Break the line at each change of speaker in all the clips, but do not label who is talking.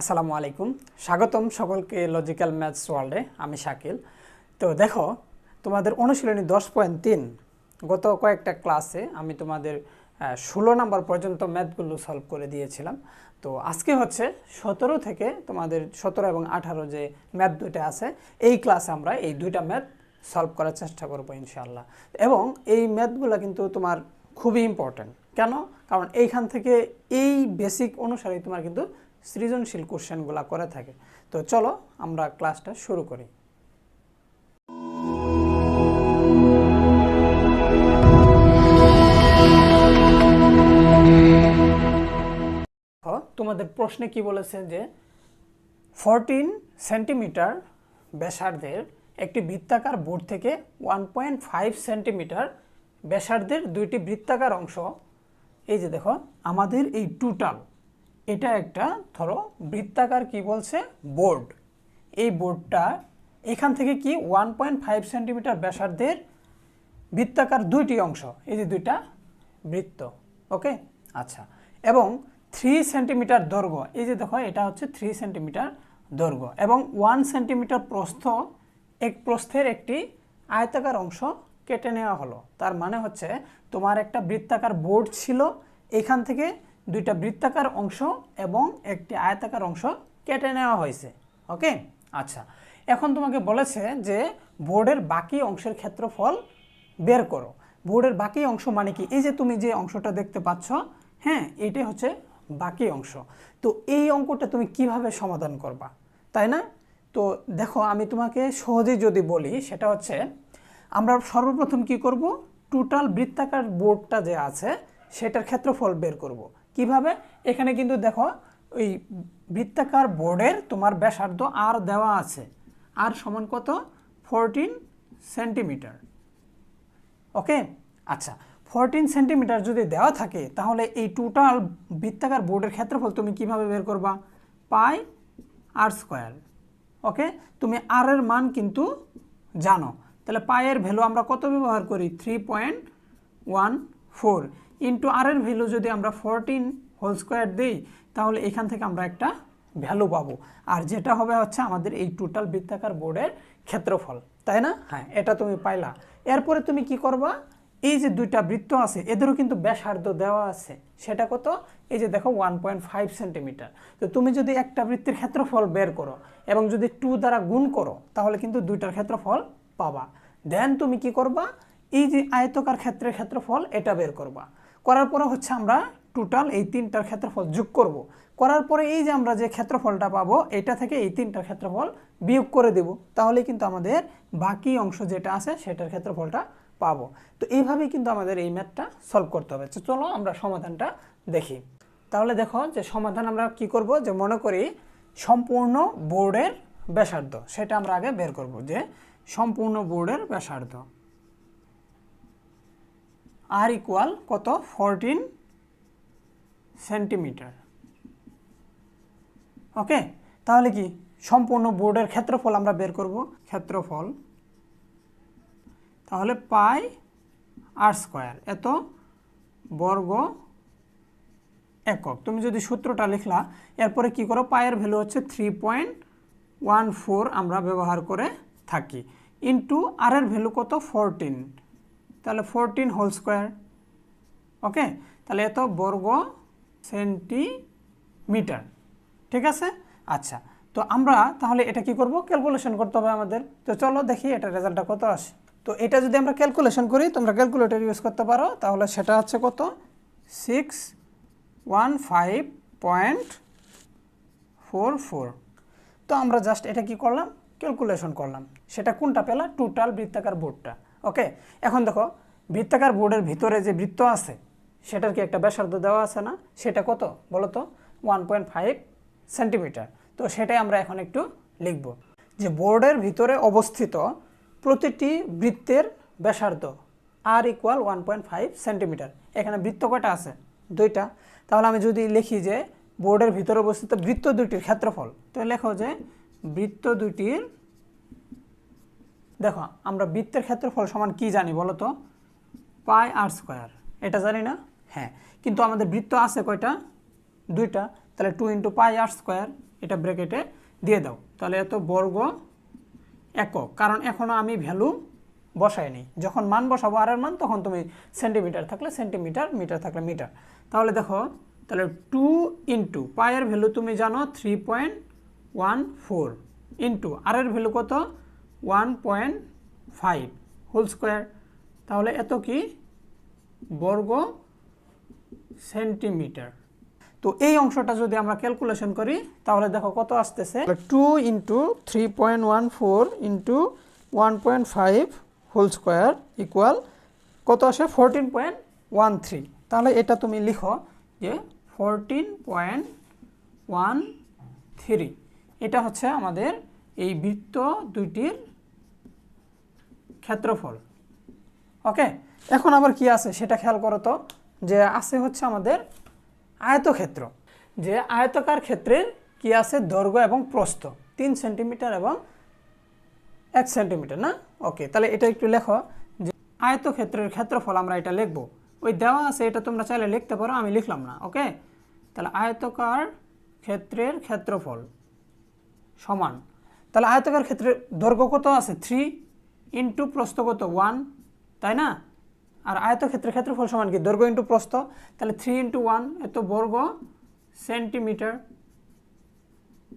আসসালামু আলাইকুম। স্বাগতম সকলকে লজিক্যাল ম্যাথস ওয়ার্ল্ডে আমি শাকিল। তো দেখো, তোমাদের অনুশীলনী দশ পয়েন্ট তিন, গত কয়েকটা ক্লাসে আমি তোমাদের ষোলো নাম্বার পর্যন্ত ম্যাথগুলো সলভ করে দিয়েছিলাম। তো আজকে হচ্ছে সতেরো থেকে তোমাদের সতেরো এবং আঠারো যে ম্যাথ দুইটা আছে, এই ক্লাসে আমরা এই দুইটা ম্যাথ সলভ করার চেষ্টা করব ইনশাআল্লাহ। এবং এই ম্যাথগুলো কিন্তু তোমার খুবই ইম্পর্ট্যান্ট কেন? কারণ এইখান থেকে এই বেসিক অনুসারে তোমার কিন্তু সৃজনশীল কোশ্চেনগুলো করে থাকে। তো চলো আমরা ক্লাসটা শুরু করি। তোমাদের প্রশ্নে কি বলেছে যে, ফোরটিন সেন্টিমিটার ব্যাসার্ধের একটি বৃত্তাকার বোর্ড থেকে ওয়ান পয়েন্ট ফাইভ সেন্টিমিটার ব্যাসার্ধের দুইটি বৃত্তাকার অংশ। এই যে দেখো, আমাদের এই টোটাল এটা একটা, ধরো, বৃত্তাকার কি বলছে? বোর্ড। এই বোর্ডটা এখান থেকে কি ওয়ান পয়েন্ট ফাইভ সেন্টিমিটার ব্যাসার্ধের বৃত্তাকার দুইটি অংশ, এই যে দুইটা বৃত্ত, ওকে? আচ্ছা এবং থ্রি সেন্টিমিটার দৈর্ঘ্য, এই যে দেখো, এটা হচ্ছে থ্রি সেন্টিমিটার দৈর্ঘ্য, এবং ওয়ান সেন্টিমিটার প্রস্থ, এক প্রস্থের একটি আয়তাকার অংশ কেটে নেওয়া হলো। তার মানে হচ্ছে, তোমার একটা বৃত্তাকার বোর্ড ছিল, এখান থেকে দুইটা বৃত্তাকার অংশ এবং একটি আয়তাকার অংশ কেটে নেওয়া হয়েছে, ওকে? আচ্ছা এখন তোমাকে বলেছে যে বোর্ডের বাকি অংশের ক্ষেত্রফল বের করো। বোর্ডের বাকি অংশ মানে কি? এই যে তুমি যে অংশটা দেখতে পাচ্ছ হ্যাঁ এটাই হচ্ছে বাকি অংশ। তো এই অঙ্কটা তুমি কীভাবে সমাধান করবা, তাই না? তো দেখো, আমি তোমাকে সহজেই যদি বলি, সেটা হচ্ছে আমরা সর্বপ্রথম কি করব? টোটাল বৃত্তাকার বোর্ডটা যে আছে, সেটার ক্ষেত্রফল বের করব। কীভাবে? এখানে কিন্তু দেখো, ওই বৃত্তাকার বোর্ডের তোমার ব্যাসার্ধ আর দেওয়া আছে। আর সমান কত? ফোরটিন সেন্টিমিটার ওকে আচ্ছা ফোরটিন সেন্টিমিটার যদি দেওয়া থাকে, তাহলে এই টোটাল বৃত্তাকার বোর্ডের ক্ষেত্রফল তুমি কীভাবে বের করবা? পাই আর স্কোয়ার ওকে তুমি আর এর মান কিন্তু জানো। তাহলে পায়ের ভ্যালু আমরা কত ব্যবহার করি? Three point one four into r এর ভ্যালু যদি আমরা ফোরটিন হোল স্কোয়ার দিই তাহলে এখান থেকে আমরা একটা ভ্যালু পাবো। আর যেটা হবে হচ্ছে আমাদের এই টোটাল বৃত্তাকার বোর্ডের ক্ষেত্রফল তাই না? হ্যাঁ। এটা তুমি পাইলা। এরপরে তুমি কি করবা? এই যে দুইটা বৃত্ত আছে এদেরও কিন্তু ব্যাসার্ধ দেওয়া আছে। সেটা কত? এই যে দেখো ওয়ান পয়েন্ট ফাইভ সেন্টিমিটার তো তুমি যদি একটা বৃত্তের ক্ষেত্রফল বের করো এবং যদি টু দ্বারা গুণ করো তাহলে কিন্তু দুইটার ক্ষেত্রফল পাবা। দেন তুমি কি করবা? এই যে আয়তকার ক্ষেত্রের ক্ষেত্রফল এটা বের করবা। করার পরে হচ্ছে আমরা টোটাল এই তিনটার ক্ষেত্রফল যোগ করব। করার পরে এই যে আমরা যে ক্ষেত্রফলটা পাবো, এটা থেকে এই তিনটার ক্ষেত্রফল বিয়োগ করে দেব। তাহলে কিন্তু আমাদের বাকি অংশ যেটা আছে, সেটার ক্ষেত্রফলটা পাবো। তো এইভাবেই কিন্তু আমাদের এই ম্যাথটা সলভ করতে হবে। তো চলো আমরা সমাধানটা দেখি। তাহলে দেখো যে সমাধান আমরা কি করব? যে মনে করি সম্পূর্ণ বোর্ডের ব্যাসার্ধ, সেটা আমরা আগে বের করব যে সম্পূর্ণ বোর্ডের ব্যাসার্ধ। আর ইকুয়াল কত? ফোরটিন সেন্টিমিটার ওকে তাহলে কি? সম্পূর্ণ বোর্ডের ক্ষেত্রফল আমরা বের করব। ক্ষেত্রফল। তাহলে পাই আর স্কোয়ার এত বর্গ একক। তুমি যদি সূত্রটা লিখলা, এরপরে কি করো? পায়ের ভ্যালু হচ্ছে থ্রি পয়েন্ট ওয়ান ফোর আমরা ব্যবহার করে থাকি। ইন্টু আর এর ভ্যালু কত? ফোরটিন তাহলে ফোরটিন হোল স্কোয়ার ওকে তাহলে এত বর্গ সেন্টিমিটার ঠিক আছে? আচ্ছা তো আমরা তাহলে এটা কি করব? ক্যালকুলেশন করতে হবে আমাদের। তো চলো দেখি এটা রেজাল্টটা কত আসে। তো এটা যদি আমরা ক্যালকুলেশন করি, তোমরা ক্যালকুলেটর ইউজ করতে পারো। তাহলে সেটা হচ্ছে কত? Six one five point four four তো আমরা জাস্ট এটা কি করলাম? ক্যালকুলেশন করলাম। সেটা কোনটা পেলা? টোটাল বৃত্তাকার বোর্ডটা। ওকে? এখন দেখো, বৃত্তাকার বোর্ডের ভিতরে যে বৃত্ত আছে সেটার কি একটা ব্যাসার্ধ দেওয়া আছে না? সেটা কত? বলো তো। ওয়ান পয়েন্ট ফাইভ সেন্টিমিটার তো সেটাই আমরা এখন একটু লিখব। যে বোর্ডের ভিতরে অবস্থিত প্রতিটি বৃত্তের ব্যাসার্ধ r equal one point five centimetre এখানে বৃত্ত কয়টা আছে? দুইটা। তাহলে আমি যদি লিখি যে বোর্ডের ভিতরে অবস্থিত বৃত্ত দুইটির ক্ষেত্রফল তো লেখো যে বৃত্ত দুইটির দেখো, আমরা বৃত্তের ক্ষেত্রফল সমান কি জানি বলো তো? Pi r square. এটা জানি না? হ্যাঁ। কিন্তু আমাদের বৃত্ত আছে কয়টা? দুইটা। তাহলে two into pi r square, এটা ব্র্যাকেটে দিয়ে দাও। তাহলে এত বর্গ একক। কারণ এখনও আমি ভ্যালু বসাইনি। যখন মান বসাবো আর মান, তখন তুমি সেন্টিমিটার থাকলে সেন্টিমিটার মিটার থাকলে মিটার তাহলে দেখো, তাহলে টু ইন্টু পায়ের ভ্যালু তুমি জানো three point one four into r এর ভ্যালু কত? One point five whole square. তাহলে এত কি? বর্গ সেন্টিমিটার। তো এই অংশটা যদি আমরা ক্যালকুলেশন করি, তাহলে দেখো কত আসতেছে। Two into three point one four into one point five whole square equal কত আসে? Fourteen point one three. তাহলে এটা তুমি লিখো যে ফোরটিন পয়েন্ট ওয়ান থ্রি। এটা হচ্ছে আমাদের এই বৃত্ত দুইটির ক্ষেত্রফল। ওকে এখন আবার কি আছে? সেটা খেয়াল করো তো, যে আছে হচ্ছে আমাদের আয়তক্ষেত্র। যে আয়তকার ক্ষেত্রের কি আছে? দৈর্ঘ্য এবং প্রস্থ। তিন সেন্টিমিটার এবং এক সেন্টিমিটার, না? ওকে তাহলে এটা একটু লেখো, যে আয়তক্ষেত্রের ক্ষেত্রফল আমরা এটা লিখব। ওই দেওয়া আছে, এটা তোমরা চাইলে লিখতে পারো, আমি লিখলাম না। ওকে তাহলে আয়তকার ক্ষেত্রের ক্ষেত্রফল সমান। তাহলে আয়তকার ক্ষেত্রে দৈর্ঘ্য কত আছে? থ্রি ইন্টু প্রস্থ কত ওয়ান, তাই না? আর আয়তক্ষেত্রের ক্ষেত্রফল সমান কি? দৈর্ঘ্য ইন্টু প্রস্থ। তাহলে থ্রি ইন্টু ওয়ান এত বর্গ সেন্টিমিটার।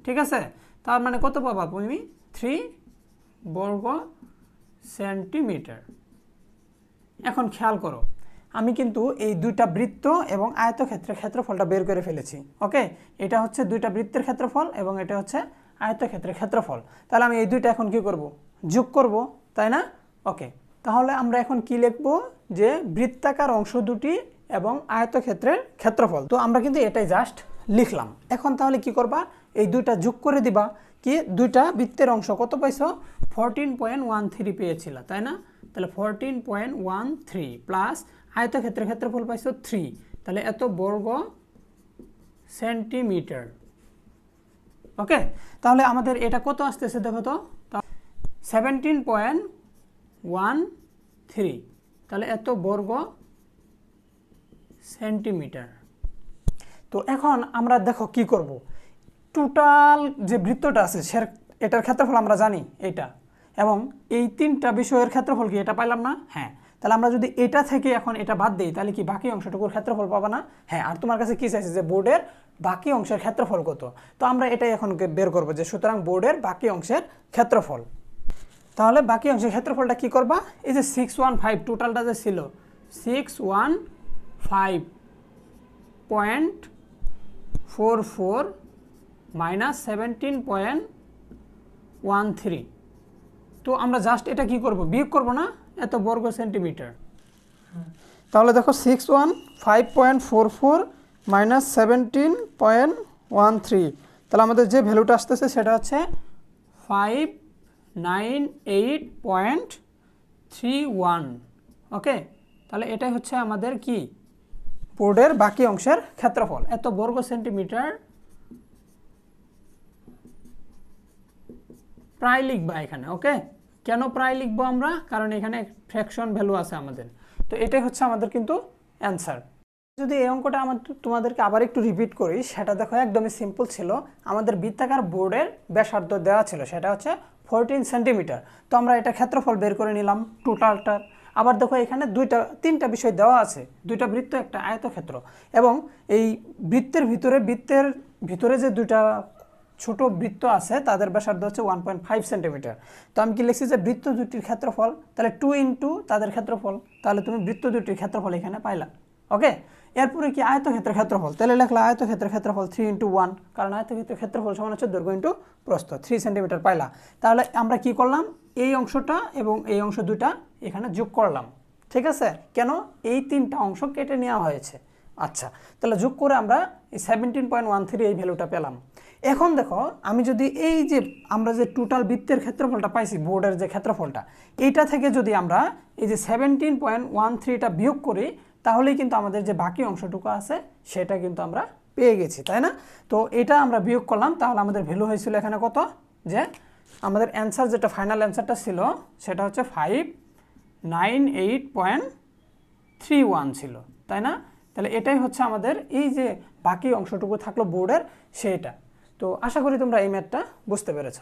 ঠিক আছে? তার মানে কত পাবা তুমি? থ্রি বর্গ সেন্টিমিটার। এখন খেয়াল করো, আমি কিন্তু এই দুইটা বৃত্ত এবং আয়তক্ষেত্রের ক্ষেত্রফলটা বের করে ফেলেছি, ওকে? এটা হচ্ছে দুইটা বৃত্তের ক্ষেত্রফল এবং এটা হচ্ছে আয়তক্ষেত্রের ক্ষেত্রফল। তাহলে আমি এই দুইটা এখন কি করব? যোগ করব। তাই না? ওকে তাহলে আমরা এখন কি লিখব? যে বৃত্তাকার অংশ দুটি এবং আয়তক্ষেত্রের ক্ষেত্রফল। তো আমরা কিন্তু এটাই জাস্ট লিখলাম। এখন তাহলে কি করবা? এই দুইটা যোগ করে দিবা কি? দুইটা বৃত্তের অংশ। কত পাইছো? ফোরটিন পয়েন্ট ওয়ান থ্রি পেয়েছিল, তাই না? তাহলে fourteen point one three plus আয়তক্ষেত্রের ক্ষেত্রফল পাইছো থ্রি তাহলে এত বর্গ সেন্টিমিটার ওকে তাহলে আমাদের এটা কত আসতেছে দেখো তো? সেভেন্টিন পয়েন্ট ওয়ান থ্রি তাহলে এত বর্গ সেন্টিমিটার। তো এখন আমরা দেখো কি করব। টোটাল যে বৃত্তটা আছে সে এটার ক্ষেত্রফল আমরা জানি এটা। এবং এই তিনটা বিষয়ের ক্ষেত্রফল কি এটা পাইলাম না? হ্যাঁ। তাহলে আমরা যদি এটা থেকে এখন এটা বাদ দিই, তাহলে কি বাকি অংশটুকুর ক্ষেত্রফল পাবো না? হ্যাঁ। আর তোমার কাছে কী চাইছে যে বোর্ডের বাকি অংশের ক্ষেত্রফল কত? তো আমরা এটাই এখন বের করব যে সুতরাং বোর্ডের বাকি অংশের ক্ষেত্রফল। তাহলে বাকি অংশের ক্ষেত্রফলটা কি করবা? এই যে সিক্স ওয়ান ফাইভ টোটালটা যে ছিল six one five point four four minus seventeen point one three তো আমরা জাস্ট এটা কি করব? বিয়োগ করব না? এত বর্গ সেন্টিমিটার। তাহলে দেখো six one five point four four minus seventeen point one three তাহলে আমাদের যে ভ্যালুটা আসতেছে সেটা হচ্ছে five nine eight point three one. Okay? তাহলে এটাই হচ্ছে আমাদের কি? বোর্ডের বাকি অংশের ক্ষেত্রফল। এত বর্গ সেন্টিমিটার প্রায় লিখবা এখানে, ওকে? কেন প্রায় লিখব আমরা? কারণ এখানে ফ্র্যাকশন ভ্যালু আছে আমাদের। তো এটাই হচ্ছে আমাদের কিন্তু অ্যান্সার যদি এই অঙ্কটা আমার তোমাদেরকে আবার একটু রিপিট করি, সেটা দেখো একদমই সিম্পল ছিল। আমাদের বৃত্তাকার বোর্ডের ব্যাসার্ধ দেওয়া ছিল, সেটা হচ্ছে ফোরটিন সেন্টিমিটার তো আমরা এটা ক্ষেত্রফল বের করে নিলাম টোটালটার আবার দেখো এখানে দুইটা, তিনটা বিষয় দেওয়া আছে। দুইটা বৃত্ত, একটা আয়তক্ষেত্র। এবং এই বৃত্তের ভিতরে বৃত্তের ভিতরে যে দুইটা ছোট বৃত্ত আছে, তাদের ব্যাসার্ধ হচ্ছে ওয়ান পয়েন্ট ফাইভ সেন্টিমিটার তো আমি কি লিখছি যে বৃত্ত দুটির ক্ষেত্রফল? তাহলে টু ইন্টু তাদের ক্ষেত্রফল। তাহলে তুমি বৃত্ত দুটির ক্ষেত্রফল এখানে পাইলা। ওকে এরপরে কি আয়তক্ষেত্রের ক্ষেত্রফল? তাহলে লেখলা আয়তক্ষেত্রের ক্ষেত্রফল থ্রি ইন্টু ওয়ান কারণ আয়তক্ষেত্রের ক্ষেত্রফল সমান হচ্ছে দৈর্ঘ্য ইন্টু প্রস্থ থ্রি সেন্টিমিটার পাইলা। তাহলে আমরা কি করলাম? এই অংশটা এবং এই অংশ দুটা এখানে যোগ করলাম। ঠিক আছে? কেন? এই তিনটা অংশ কেটে নেওয়া হয়েছে। আচ্ছা তাহলে যোগ করে আমরা এই সেভেন্টিন পয়েন্ট ওয়ান থ্রি এই ভ্যালুটা পেলাম। এখন দেখো, আমি যদি এই যে আমরা যে টোটাল বৃত্তের ক্ষেত্রফলটা পাইছি বোর্ডের যে ক্ষেত্রফলটা, এইটা থেকে যদি আমরা এই যে সেভেন্টিন পয়েন্ট ওয়ান থ্রিটা বিয়োগ করি তাহলেই কিন্তু আমাদের যে বাকি অংশটুকু আছে, সেটা কিন্তু আমরা পেয়ে গেছি, তাই না? তো এটা আমরা বিয়োগ করলাম, তাহলে আমাদের ভ্যালু হয়েছিল এখানে কত? যে আমাদের অ্যান্সার যেটা, ফাইনাল অ্যান্সারটা ছিল, সেটা হচ্ছে five, nine, eight point three one ছিল, তাই না? তাহলে এটাই হচ্ছে আমাদের এই যে বাকি অংশটুকু থাকল বোর্ডের, সেটা। তো আশা করি তোমরা এই ম্যাথটা বুঝতে পেরেছ।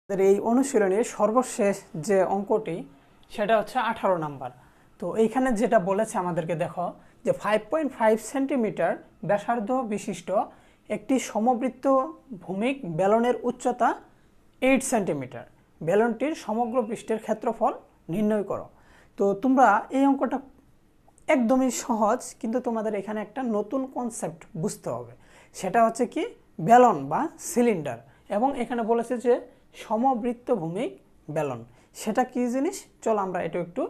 আমাদের এই অনুশীলনের সর্বশেষ যে অঙ্কটি, সেটা হচ্ছে আঠারো নাম্বার। তো এইখানে যেটা বলেছে আমাদেরকে দেখো যে ফাইভ পয়েন্ট ফাইভ সেন্টিমিটার ব্যাসার্ধ বিশিষ্ট একটি সমবৃত্ত ভূমিক বেলনের উচ্চতা এইট সেন্টিমিটার বেলনটির সমগ্র পৃষ্ঠের ক্ষেত্রফল নির্ণয় করো। তো তোমরা এই অঙ্কটা একদমই সহজ, কিন্তু তোমাদের এখানে একটা নতুন কনসেপ্ট বুঝতে হবে। সেটা হচ্ছে কি বেলন বা সিলিন্ডার এবং এখানে বলেছে যে সমবৃত্ত ভূমিক বেলন সেটা কি জিনিস? চলো আমরা এটা একটু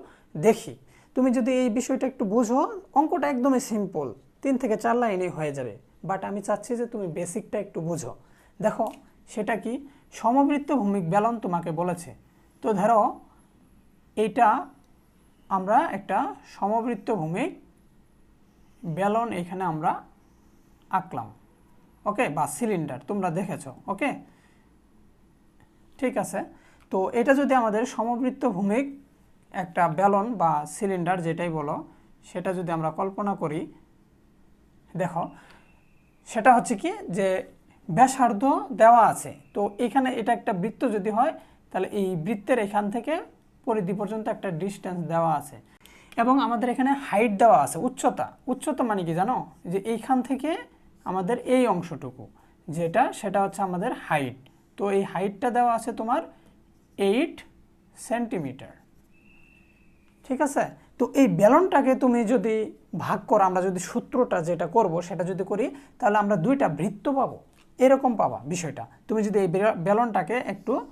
দেখি। তুমি যদি এই বিষয়টা একটু বুঝো, অঙ্কটা একদমই সিম্পল তিন থেকে চার লাইনেই হয়ে যাবে। বাট আমি চাচ্ছি যে তুমি বেসিকটা একটু বুঝো। দেখো, সেটা কি? সমবৃত্ত ভূমিক বেলন তোমাকে বলেছে। তো ধরো এইটা আমরা একটা সমবৃত্ত ভূমিক বেলন এখানে আমরা আঁকলাম। ওকে বা সিলিন্ডার তোমরা দেখেছ। ওকে ঠিক আছে? তো এটা যদি আমাদের সমবৃত্ত ভূমিক একটা বেলন বা সিলিন্ডার যেটাই বলো, সেটা যদি আমরা কল্পনা করি, দেখো, সেটা হচ্ছে কি যে ব্যাসার্ধ দেওয়া আছে। তো এখানে এটা একটা বৃত্ত যদি হয়, তাহলে এই বৃত্তের এখান থেকে পরিধি পর্যন্ত একটা ডিস্টেন্স দেওয়া আছে। এবং আমাদের এখানে হাইট দেওয়া আছে, উচ্চতা। উচ্চতা মানে কি জানো? যে এইখান থেকে আমাদের এই অংশটুকু, যেটা, সেটা হচ্ছে আমাদের হাইট তো এই হাইটটা দেওয়া আছে তোমার এইট সেন্টিমিটার ঠিক আছে? তো এই বেলনটাকে তুমি যদি ভাগ করো, আমরা যদি সূত্রটা যেটা করব সেটা যদি করি, তাহলে আমরা দুইটা বৃত্ত পাবো। এরকম পাবা বিষয়টা। তুমি যদি এই বে- বেলনটাকে একটু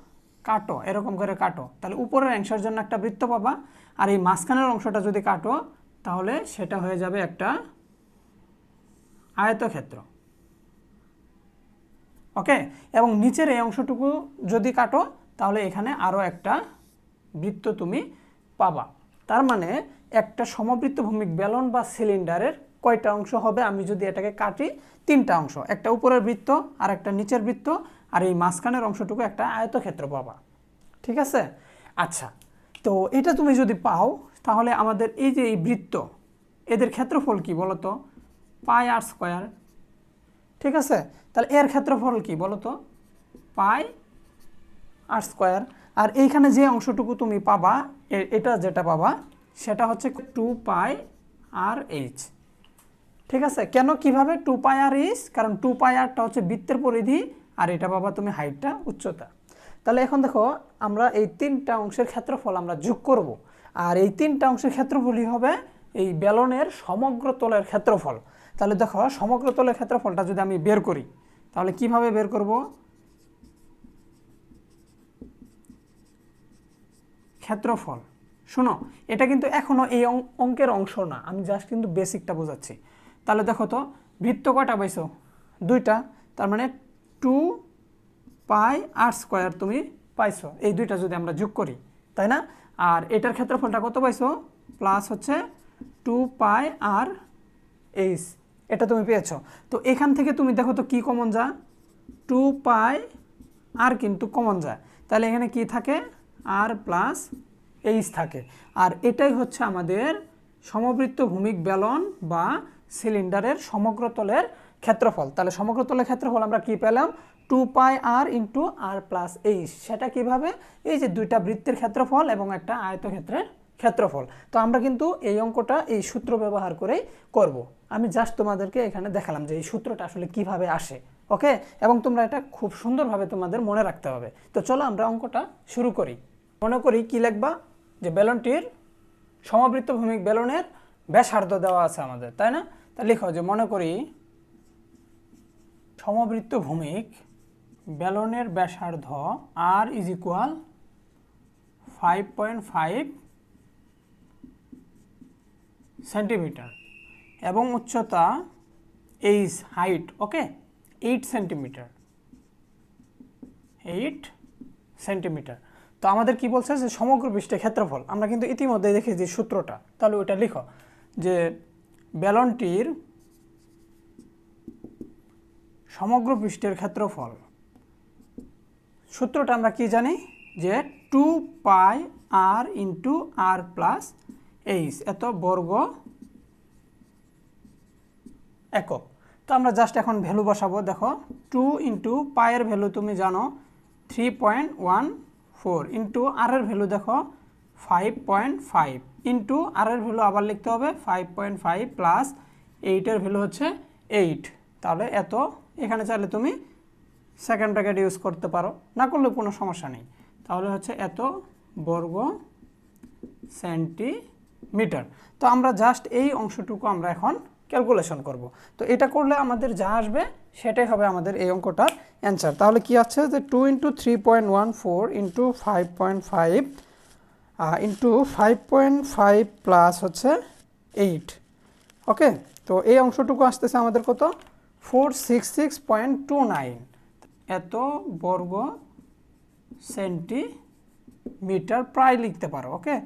কাটো, এরকম করে কাটো, তাহলে উপরের অংশের জন্য একটা বৃত্ত পাবা। আর এই মাঝখানের অংশটা যদি কাটো, তাহলে সেটা হয়ে যাবে একটা আয়তক্ষেত্র। ওকে? এবং নিচের এই অংশটুকু যদি কাটো, তাহলে এখানে আরও একটা বৃত্ত তুমি পাবা। তার মানে একটা সমবৃত্ত ভূমিক বেলন বা সিলিন্ডারের কয়টা অংশ হবে? আমি যদি এটাকে কাটি, তিনটা অংশ, একটা উপরের বৃত্ত আর একটা নিচের বৃত্ত, আর এই মাঝখানের অংশটুকু একটা আয়তক্ষেত্র পাবা। ঠিক আছে? আচ্ছা তো এটা তুমি যদি পাও, তাহলে আমাদের এই যে এই বৃত্ত, এদের ক্ষেত্রফল কি বলো তো পাই আর স্কোয়ার। ঠিক আছে? তাহলে এর ক্ষেত্রফল কি বলো তো পাই আর স্কোয়ার। আর এইখানে যে অংশটুকু তুমি পাবা এটা যেটা পাবা, সেটা হচ্ছে টু পাই আর এইচ ঠিক আছে? কেন, কীভাবে? টু পাই আর এইচ কারণ টু পাই আরটা হচ্ছে বৃত্তের পরিধি, আর এটা পাবা তুমি হাইটটা উচ্চতা। তাহলে এখন দেখো, আমরা এই তিনটা অংশের ক্ষেত্রফল আমরা যোগ করব, আর এই তিনটা অংশের ক্ষেত্রফলই হবে? এই বেলনের সমগ্র তলের ক্ষেত্রফল। তাহলে দেখো, সমগ্র তলের ক্ষেত্রফলটা যদি আমি বের করি, তাহলে কীভাবে বের করব? ক্ষেত্রফল। শোনো, এটা কিন্তু এখনও এই অঙ্কের অংশ না, আমি জাস্ট কিন্তু বেসিকটা বোঝাচ্ছি। তাহলে দেখো তো, বৃত্ত কয়টা পাইছো? দুইটা, তার মানে টু পাই আর স্কোয়ার তুমি পাইছো, এই দুইটা যদি আমরা যোগ করি, তাই না? আর এটার ক্ষেত্রফলটা কত পাইছো? প্লাস হচ্ছে টু পাই আর এইচ এটা তুমি পেয়েছ। তো এখান থেকে তুমি দেখো তো কি কমন যা টু পাই আর কিন্তু কমন যায়। তাহলে এখানে কি থাকে? আর প্লাস এইচ থাকে। আর এটাই হচ্ছে আমাদের সমবৃত্ত ভূমিক বেলন বা সিলিন্ডারের সমগ্র তলের ক্ষেত্রফল। তাহলে সমগ্র তলের ক্ষেত্রফল আমরা কি পেলাম? Two pi r into r plus h. সেটা কীভাবে? এই যে দুইটা বৃত্তের ক্ষেত্রফল এবং একটা আয়তক্ষেত্রের ক্ষেত্রফল। তো আমরা কিন্তু এই অঙ্কটা এই সূত্র ব্যবহার করেই করব। আমি জাস্ট তোমাদেরকে এখানে দেখালাম যে এই সূত্রটা আসলে কীভাবে আসে। ওকে এবং তোমরা এটা খুব সুন্দরভাবে তোমাদের মনে রাখতে হবে। তো চলো আমরা অঙ্কটা শুরু করি। মনে করি কি লিখবা? যে বেলনটির সমবৃত্ত ভূমিক বেলনের ব্যাসার্ধ দেওয়া আছে আমাদের, তাই না? তা লিখো যে মনে করি সমবৃত্ত ভূমিক বেলনের ব্যাসার্ধ r is equal five point five centimetre এবং উচ্চতা h height okay eight centimetre eight centimetre তো আমাদের কি বলছে যে সমগ্র পৃষ্ঠের ক্ষেত্রফল, আমরা কিন্তু ইতিমধ্যে দেখেছি সূত্রটা, তাহলে ওইটা লিখো, যে বেলনটির সমগ্র পৃষ্ঠের ক্ষেত্রফল, সূত্রটা আমরা কি জানি? যে two pi r into r plus h, এত বর্গ একক। তো আমরা জাস্ট এখন ভ্যালু বসাবো, দেখো, টু ইন্টু পায়ের ভ্যালু তুমি জানো, three point one four into আরের value দেখো ফাইভ পয়েন্ট ফাইভ ইন্টু আরের ভ্যালু আবার লিখতে হবে ফাইভ পয়েন্ট ফাইভ প্লাস এইটের ভ্যালু হচ্ছে এইট তাহলে এত, এখানে চাইলে তুমি সেকেন্ড ব্র্যাকেট ইউজ করতে পারো, না করলে কোনো সমস্যা নেই। তাহলে হচ্ছে এত বর্গ সেন্টিমিটার তো আমরা জাস্ট এই অংশটুকু আমরা এখন ক্যালকুলেশন করব। তো এটা করলে আমাদের যা আসবে, সেটাই হবে আমাদের এই অঙ্কটার অ্যান্সার তাহলে কি আছে যে two into three point one four into five point five into five point five plus হচ্ছে এইট ওকে তো এই অংশটুকু আসতেছে আমাদের কত? Four six six point two nine এত বর্গ সেন্টিমিটার প্রায় লিখতে পারো ওকে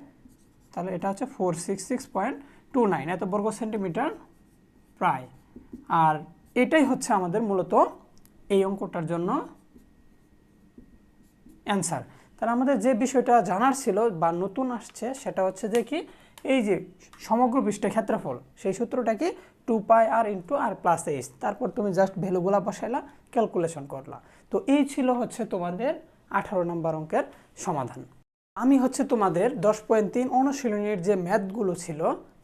তাহলে এটা হচ্ছে four six six point two nine এত বর্গ সেন্টিমিটার প্রায়। আর এটাই হচ্ছে আমাদের মূলত এই অঙ্কটার জন্য অ্যান্সার। তাহলে আমাদের যে বিষয়টা জানার ছিল বা নতুন আসছে, সেটা হচ্ছে যে কি, এই যে সমগ্র পৃষ্ঠের ক্ষেত্রফল, সেই সূত্রটা কি two pi r into r plus h তারপর তুমি জাস্ট ভ্যালুগুলা বসাইলা ক্যালকুলেশন করলা। তো এই ছিল হচ্ছে তোমাদের আঠারো নম্বর অঙ্কের সমাধান। আমি হচ্ছে তোমাদের দশ পয়েন্ট তিন অনুশীলনীর যে ম্যাথগুলো ছিল,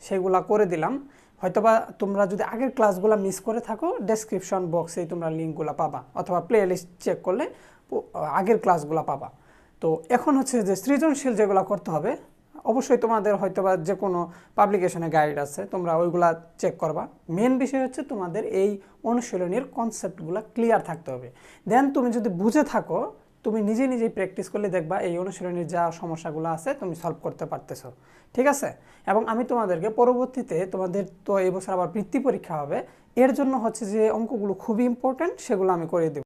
সেগুলা করে দিলাম। হয়তোবা তোমরা যদি আগের ক্লাসগুলো মিস করে থাকো ডেসক্রিপশন বক্সেই তোমরা লিঙ্কগুলো পাবা, অথবা প্লে লিস্ট চেক করলে আগের ক্লাসগুলো পাবা। তো এখন হচ্ছে যে সৃজনশীল যেগুলো করতে হবে, অবশ্যই তোমাদের হয়তোবা যে কোনো পাবলিকেশনে গাইড আছে, তোমরা ওইগুলা চেক করবা। মেন বিষয় হচ্ছে তোমাদের এই অনুশীলনীর কনসেপ্টগুলো ক্লিয়ার থাকতে হবে। দেন তুমি যদি বুঝে থাকো তুমি নিজে নিজেই প্র্যাকটিস করলে দেখবা এই অনুশীলনীর যা সমস্যাগুলো আছে তুমি সলভ করতে পারতেছ। ঠিক আছে? এবং আমি তোমাদেরকে পরবর্তীতে তোমাদের তো এবছর আবার বৃত্তি পরীক্ষা হবে, এর জন্য হচ্ছে যে অঙ্কগুলো খুবই ইম্পর্ট্যান্ট সেগুলো আমি করে দেব।